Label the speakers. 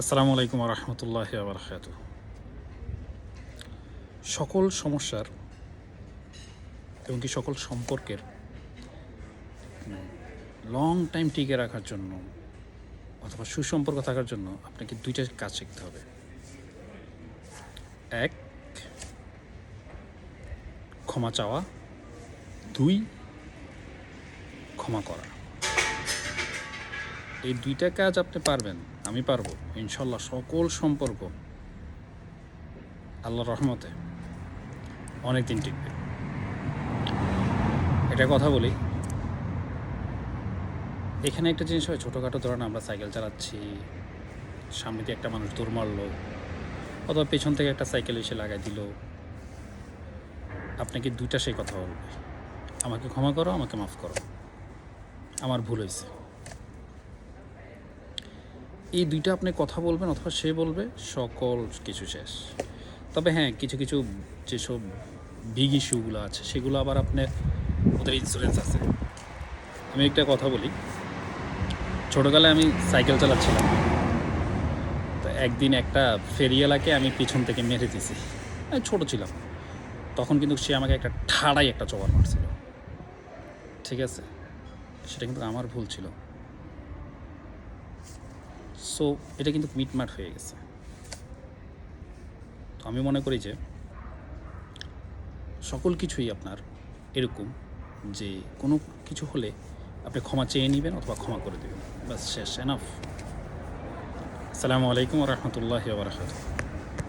Speaker 1: আসসালামু আলাইকুম রহমতুল্লাহ বারকাত সকল সমস্যার এবং কি সকল সম্পর্কের লং টাইম টিকে রাখার জন্য অথবা সুসম্পর্ক থাকার জন্য আপনাকে দুইটা কাজ শিখতে হবে। এক, ক্ষমা চাওয়া। দুই, ক্ষমা করা। এই দুইটা কাজ আপনি পারবেন। আমি পারব, ইনশাল্লাহ সকল সম্পর্ক আল্লাহর রহমতে অনেক দিন টিকবে। এটা কথা বলি, এখানে একটা জিনিস হয়, ছোটোখাটো ধরেন আমরা সাইকেল চালাচ্ছি, সামনে দিয়ে একটা মানুষ দৌড় মারলো, অথবা পেছন থেকে একটা সাইকেল এসে লাগাই দিল, আপনাকে দুইটা সেই কথা বলবে, আমাকে ক্ষমা করো, আমাকে মাফ করো, আমার ভুল হয়েছে। এই দুইটা আপনি কথা বলবেন অথবা সে বলবে, সকল কিছু শেষ। তবে হ্যাঁ কিছু কিছু যেসব বিগ ইস্যুগুলো আছে, সেগুলো আবার আপনার ওদের ইন্স্যুরেন্স আছে। আমি একটা কথা বলি। ছোটোকালে আমি সাইকেল চালাচ্ছিলাম। তো একদিন একটা ফেরিয়ালাকে আমি পিছন থেকে মেরে দিছি আমি ছোটো ছিলাম। তখন কিন্তু সে আমাকে একটা ঠাড়াই একটা চোয়ার মারছিল। ঠিক আছে? সেটা কিন্তু আমার ভুল ছিল। সো এটা কিন্তু মিটমাট হয়ে গেছে। তো আমি মনে করি যে সকল কিছুই আপনার এরকম যে কোনো কিছু হলে আপনি ক্ষমা চেয়ে নেবেন অথবা ক্ষমা করে দেবেন। বাস শেষ এনাফ আসসালামু আলাইকুম রহমতুল্লাহ বারকাত